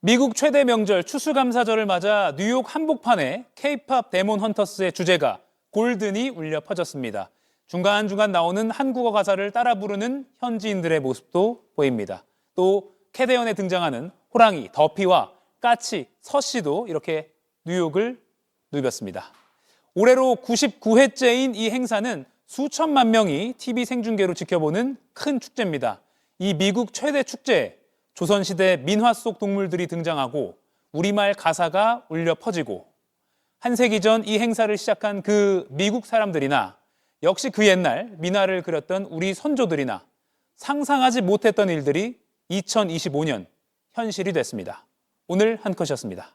미국 최대 명절 추수감사절을 맞아 뉴욕 한복판에 K-팝 데몬 헌터스의 주제가 골든이 울려 퍼졌습니다. 중간중간 나오는 한국어 가사를 따라 부르는 현지인들의 모습도 보입니다. 또 캐대언에 등장하는 호랑이, 더피와 까치, 서씨도 이렇게 뉴욕을 누볐습니다. 올해로 99회째인 이 행사는 수천만 명이 TV 생중계로 지켜보는 큰 축제입니다. 이 미국 최대 축제에 조선시대 민화 속 동물들이 등장하고 우리말 가사가 울려 퍼지고 한 세기 전 이 행사를 시작한 그 미국 사람들이나 역시 그 옛날 민화를 그렸던 우리 선조들이나 상상하지 못했던 일들이 2025년 현실이 됐습니다. 오늘 한 컷이었습니다.